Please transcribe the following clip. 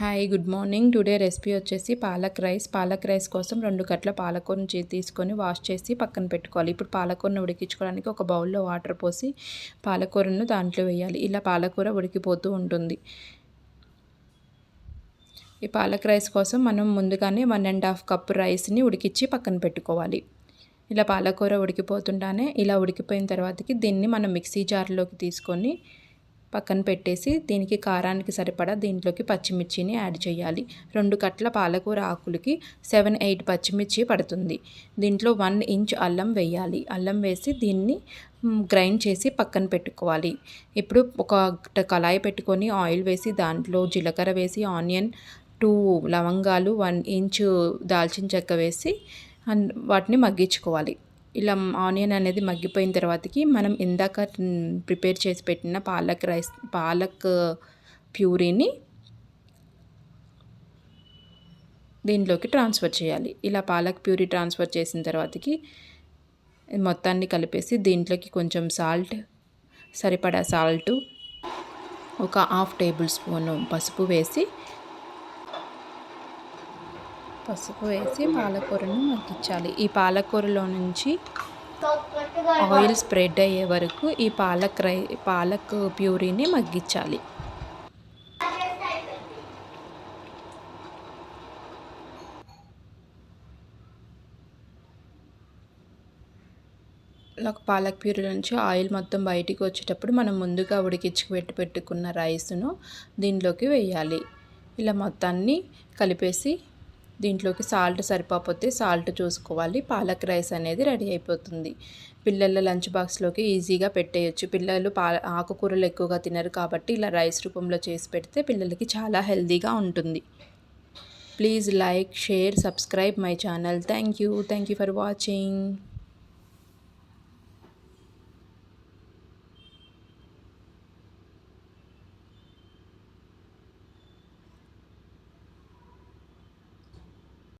Hi good morning. Today recipe వచ్చేసి palak rice. Palak rice కోసం రెండు కట్ల పాలకూరను చే- తీసుకొని వాష్ చేసి పక్కన పెట్టుకోవాలి. ఇప్పుడు పాలకూరను ఉడికించుకోవడానికి ఒక బౌల్లో వాటర్ పోసి పాలకూరను దాంట్లో వేయాలి. ఇలా పాలకూర ఉడికిపోతూ ఉంటుంది. ఈ పాలక్ రైస్ కోసం మనం ముందుగానే వన్ అండ్ హాఫ్ కప్ రైస్ని ఉడికించి పక్కన పెట్టుకోవాలి. ఇలా పాలకూర ఉడికిపోతుంటానే ఇలా ఉడికిపోయిన తర్వాతకి దీన్ని మనం మిక్సీ జార్లోకి తీసుకొని పక్కన పెట్టేసి దీనికి కారానికి సరిపడా దీంట్లోకి పచ్చిమిర్చిని యాడ్ చేయాలి. రెండు కట్ల పాలకూర ఆకులకి సెవెన్ ఎయిట్ పచ్చిమిర్చి పడుతుంది. దీంట్లో వన్ ఇంచ్ అల్లం వేయాలి. అల్లం వేసి దీన్ని గ్రైండ్ చేసి పక్కన పెట్టుకోవాలి. ఇప్పుడు ఒక కళాయి పెట్టుకొని ఆయిల్ వేసి దాంట్లో జీలకర్ర వేసి ఆనియన్ టూ లవంగాలు వన్ ఇంచు దాల్చిన చెక్క వేసి అండ్ వాటిని మగ్గించుకోవాలి. ఇలా ఆనియన్ అనేది మగ్గిపోయిన తర్వాతకి మనం ఇందాక ప్రిపేర్ చేసి పెట్టిన పాలక్ రైస్ పాలక్ ప్యూరీని దీంట్లోకి ట్రాన్స్ఫర్ చేయాలి. ఇలా పాలక్ ప్యూరీ ట్రాన్స్ఫర్ చేసిన తర్వాతకి మొత్తాన్ని కలిపేసి దీంట్లోకి కొంచెం సాల్ట్ సరిపడా సాల్టు ఒక హాఫ్ టేబుల్ స్పూను పసుపు వేసి పసుపు వేసి పాలకూరను మగ్గించాలి. ఈ పాలకూరలో నుంచి ఆయిల్ స్ప్రెడ్ అయ్యే వరకు ఈ పాలక్ రై పాలక్ ప్యూరీని మగ్గించాలి. నాకు పాలక్ ప్యూరీ నుంచి ఆయిల్ మొత్తం బయటికి వచ్చేటప్పుడు మనం ముందుగా ఉడికించి పెట్టి పెట్టుకున్న రైస్ను దీంట్లోకి వేయాలి. ఇలా మొత్తాన్ని కలిపేసి దీంట్లోకి సాల్ట్ సరిపోతే సాల్ట్ చూసుకోవాలి. పాలక్ రైస్ అనేది రెడీ అయిపోతుంది. పిల్లల లంచ్ బాక్స్లోకి ఈజీగా పెట్టేయచ్చు. పిల్లలు పా ఆకుకూరలు ఎక్కువగా తినరు కాబట్టి ఇలా రైస్ రూపంలో చేసి పెడితే పిల్లలకి చాలా హెల్తీగా ఉంటుంది. Please like share subscribe my channel. Thank you. Thank you for watching.